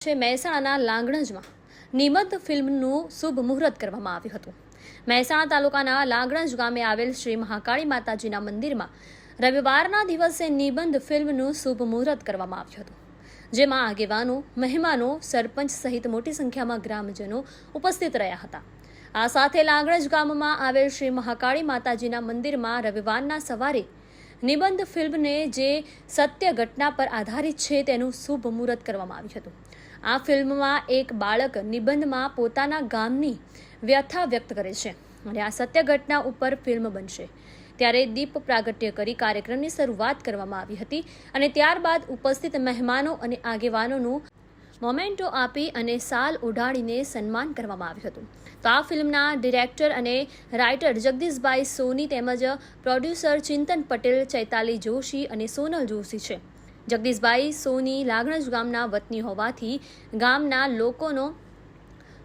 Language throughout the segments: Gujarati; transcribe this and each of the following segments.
છે મહેસાણાના લાંગણજમાં. નિમત ફિલ્મનું શુભ મુહૂર્ત કરવામાં આવ્યું હતું. મહેસાણા તાલુકાના લાંગણજ ગામે આવેલ શ્રી મહાકાળી માતાજીના મંદિરમાં રવિવારના દિવસે નિબંધ ફિલ્મનું શુભ મુહૂર્ત કરવામાં આવ્યું હતું. જેમાં આગેવાનો, મહેમાનો, સરપંચ સહિત મોટી સંખ્યામાં ગ્રામજનો ઉપસ્થિત રહ્યા હતા. આ સાથે લાંગણજ ગામમાં આવેલ શ્રી મહાકાળી માતાજીના મંદિરમાં રવિવારના સવારે નિબંધ ફિલ્મને જે સત્ય ઘટના પર આધારિત છે તેનું શુભ મુહૂર્ત કરવામાં આવ્યું હતું. આ ફિલ્મમાં એક બાળક નિબંધમાં પોતાના ગામની વ્યથા વ્યક્ત કરે છે અને આ સત્ય ઘટના ઉપર ફિલ્મ બનશે. ત્યારે દીપ પ્રાગટ્ય કરી કાર્યક્રમની શરૂઆત કરવામાં આવી હતી અને ત્યારબાદ ઉપસ્થિત મહેમાનો અને આગેવાનોનું મોમેન્ટો આપી અને સાલ ઉડાડીને સન્માન કરવામાં આવ્યું હતું. તો આ ફિલ્મના ડિરેક્ટર અને રાઇટર જગદીશભાઈ સોની તેમજ પ્રોડ્યુસર ચિંતન પટેલ, ચૈતાલી જોશી અને સોનલ જોશી છે. જગદીશભાઈ સોની લાગણજ ગામના વતની હોવાથી ગામના લોકોનો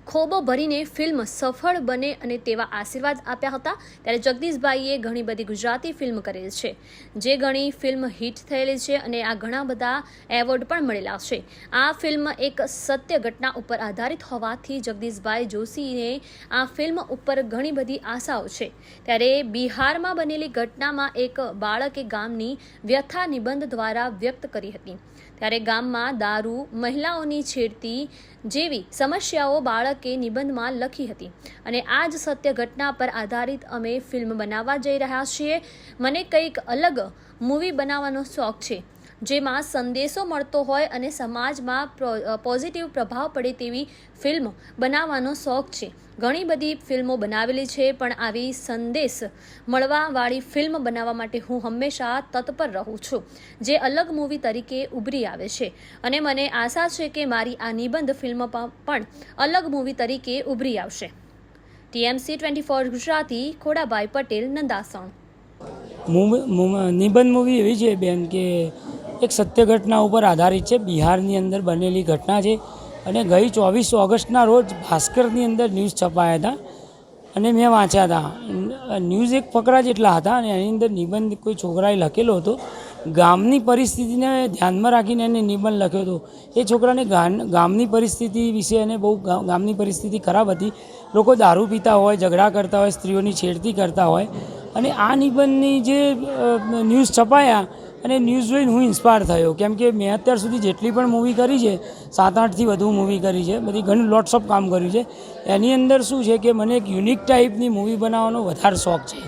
ખોબો ભરીને ફિલ્મ સફળ બને અને તેવા આશીર્વાદ આપ્યા હતા, ત્યારે જગદીશભાઈએ ઘણી બધી ગુજરાતી ફિલ્મ કરેલ છે. જે ઘણી ફિલ્મ હિટ થયેલી છે અને આ ઘણા બધા એવોર્ડ પણ મળેલા છે. આ ફિલ્મ એક સત્ય ઘટના ઉપર આધારિત હોવાથી જગદીશભાઈ જોશીને આ ફિલ્મ ઉપર ઘણી બધી આશાઓ છે. ત્યારે બિહારમાં બનેલી ઘટનામાં એક બાળકે ગામની વ્યથા નિબંધ દ્વારા વ્યક્ત કરી હતી. ત્યારે ગામમાં દારૂ, મહિલાઓની છેડતી જેવી સમસ્યાઓ બાળકે નિબંધમાં લખી હતી. અને આ જ સત્ય ઘટના પર આધારિત અમે ફિલ્મ બનાવવા જઈ રહ્યા છીએ. મને કંઈક અલગ મૂવી બનાવવાનો શોખ છે. જેમાં સંદેશો મળતો હોય અને સમાજમાં પોઝિટિવ પ્રભાવ પડે તેવી ફિલ્મ બનાવવાનો શોખ છે. ઘણી બધી ફિલ્મો બનાવેલી છે, પણ આવી સંદેશ મળવાવાળી ફિલ્મ બનાવવા માટે હું હંમેશા તત્પર રહું છું, જે અલગ મૂવી તરીકે ઉભરી આવે છે. અને મને આશા છે કે મારી આ નિબંધ ફિલ્મ પણ અલગ મૂવી તરીકે ઉભરી આવશે. TMC twenty four Gujarati, Khodabhai Patel, Nandasan. નિબંધ મૂવી એવી છે બેન કે એક સત્ય ઘટના ઉપર આધારિત છે. બિહારની અંદર બનેલી ઘટના છે અને ગઈ ચોવીસ ઓગસ્ટના રોજ ભાસ્કરની અંદર ન્યૂઝ છપાયા હતા અને મેં વાંચ્યા હતા. ન્યૂઝ એક ફકરા જેટલા હતા અને એની અંદર નિબંધ કોઈ છોકરાએ લખેલો હતો. ગામની પરિસ્થિતિને ધ્યાનમાં રાખીને એને નિબંધ લખ્યો હતો. એ છોકરાને ગામની પરિસ્થિતિ વિશે એને બહુ ગામની પરિસ્થિતિ ખરાબ હતી. લોકો દારૂ પીતા હોય, ઝઘડા કરતા હોય, સ્ત્રીઓની છેડતી કરતા હોય અને આ નિબંધની જે ન્યૂઝ છપાયા અને ન્યૂઝ જોઈને હું ઇન્સ્પાયર થયો. કેમ કે મેં અત્યાર સુધી જેટલી પણ મૂવી કરી છે સાત આઠથી વધુ મૂવી કરી છે, બધી ઘણી લોટ્સ ઓફ કામ કર્યું છે. એની અંદર શું છે કે મને એક યુનિક ટાઈપની મૂવી બનાવવાનો વધારે શોખ છે.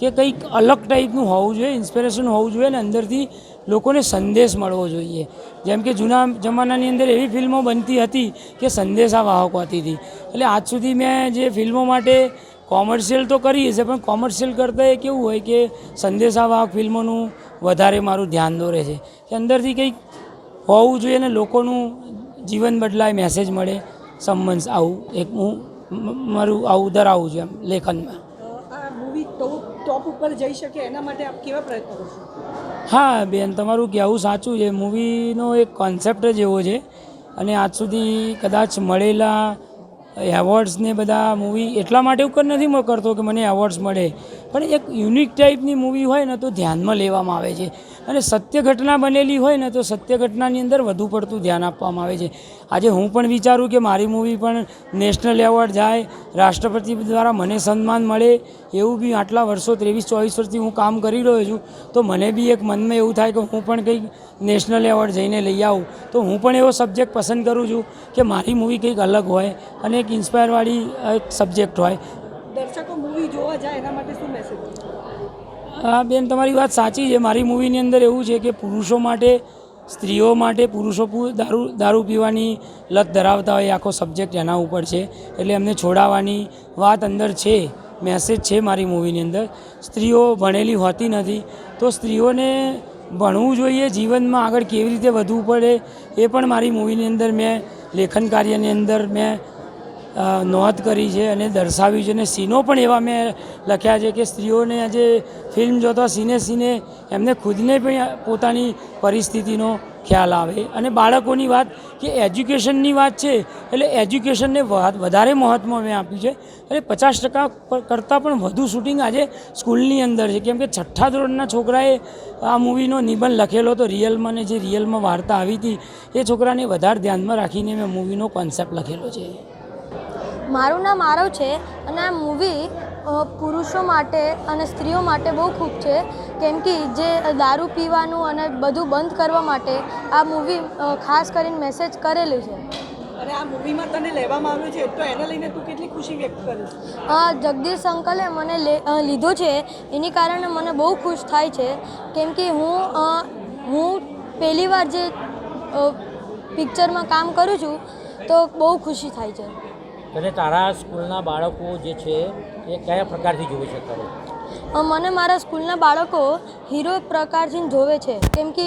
કે કંઈક અલગ ટાઈપનું હોવું જોઈએ ઇન્સ્પિરેશન હોવું જોઈએ અને અંદરથી લોકોને સંદેશ મળવો જોઈએ. જેમ કે જૂના જમાનાની અંદર એવી ફિલ્મો બનતી હતી કે સંદેશા વાહક હોતી હતી. એટલે આજ સુધી મેં જે ફિલ્મો માટે કોમર્શિયલ તો કરી છે, પણ કોમર્શિયલ કરતાં એ કેવું હોય કે સંદેશાવાહક ફિલ્મોનું વધારે મારું ધ્યાન દોરે છે. કે અંદરથી કંઈક હોવું જોઈએ અને લોકોનું જીવન બદલાય મેસેજ મળે સંબંધ આવું એક હું મારું આવું ધરાવું છું એમ લેખનમાં. ટોપ ટોપ ઉપર જઈ શકે એના માટે આપ કેવા પ્રયત્નો કરશો હા બેન તમારું કહેવું સાચું છે. મૂવીનો એક કોન્સેપ્ટ જ એવો છે. અને આજ સુધી કદાચ મળેલા એવોર્ડ્સને બધા મૂવી એટલા માટે ઉપર નથી કરતો કે મને એવોર્ડ્સ મળે. પણ એક યુનિક ટાઈપની મૂવી હોય ને તો ધ્યાનમાં લેવામાં આવે છે. અને સત્ય ઘટના બનેલી હોય ને તો સત્ય ઘટનાની અંદર વધુ પડતું ધ્યાન આપવામાં આવે છે. આજે હું પણ વિચારું કે મારી મૂવી પણ નેશનલ એવોર્ડ જાય રાષ્ટ્રપતિ દ્વારા મને સન્માન મળે એવું બી આટલા વર્ષો ત્રેવીસ ચોવીસ વર્ષથી હું કામ કરી રહ્યો છું તો મને બી એક મનમાં એવું થાય કે હું પણ કંઈક નેશનલ એવોર્ડ જઈને લઈ આવું. તો હું પણ એવો સબ્જેક્ટ પસંદ કરું છું કે મારી મૂવી કંઈક અલગ હોય અને એક ઇન્સ્પાયરવાળી એક સબ્જેક્ટ હોય. દર્શકો મૂવી જોવા જાય એના માટે શું મેસેજ હા બેન તમારી વાત સાચી છે. મારી મૂવીની અંદર એવું છે કે પુરુષો માટે સ્ત્રીઓ માટે પુરુષો દારૂ દારૂ પીવાની લત ધરાવતા હોય આખો સબ્જેક્ટ એના ઉપર છે. એટલે એમને છોડાવવાની વાત અંદર છે મેસેજ છે મારી મૂવીની અંદર. સ્ત્રીઓ ભણેલી હોતી નથી, તો સ્ત્રીઓને ભણવું જોઈએ, જીવનમાં આગળ કેવી રીતે વધવું પડે એ પણ મારી મૂવીની અંદર મેં લેખન કાર્યની અંદર મેં નોંધ કરી છે અને દર્શાવ્યું છે. અને સીનો પણ એવા મેં લખ્યા છે કે સ્ત્રીઓને આજે ફિલ્મ જોતા સીને સીને એમને ખુદને પણ પોતાની પરિસ્થિતિનો ખ્યાલ આવે. અને બાળકોની વાત કે એજ્યુકેશનની વાત છે, એટલે એજ્યુકેશનને વધારે મહત્ત્વ મેં આપ્યું છે. એટલે પચાસ ટકા કરતાં પણ વધુ શૂટિંગ આજે સ્કૂલની અંદર છે. કેમ કે છઠ્ઠા ધોરણના છોકરાએ આ મૂવીનો નિબંધ લખેલો હતો. રિયલમાં ને જે રિયલમાં વાર્તા આવી હતી, એ છોકરાને વધારે ધ્યાનમાં રાખીને મેં મૂવીનો કોન્સેપ્ટ લખેલો છે. મારું નામ આરવ છે અને આ મૂવી પુરુષો માટે અને સ્ત્રીઓ માટે બહુ ખૂબ છે. કેમ કે જે દારૂ પીવાનું અને બધું બંધ કરવા માટે આ મૂવી ખાસ કરીને મેસેજ કરેલું છે. અને આ મૂવીમાં તને લેવામાં આવ્યું છે તો એને લઈને તું કેટલી ખુશી વ્યક્ત કરીશ હા જગદીશ અંકલે મને લીધો છે એની કારણે મને બહુ ખુશ થાય છે. કેમ કે હું હું હું પહેલીવાર જે પિક્ચરમાં કામ કરું છું તો બહુ ખુશી થાય છે. તને તારા સ્કૂલના બાળકો જે છે એ કયા પ્રકારથી જોવે છે તારે મને મારા સ્કૂલના બાળકો હીરો પ્રકારથી જોવે છે. કેમ કે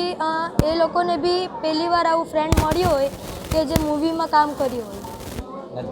એ લોકોને બી પહેલી વાર આવું ફ્રેન્ડ મળ્યો હોય કે જે મૂવીમાં કામ કર્યું હોય.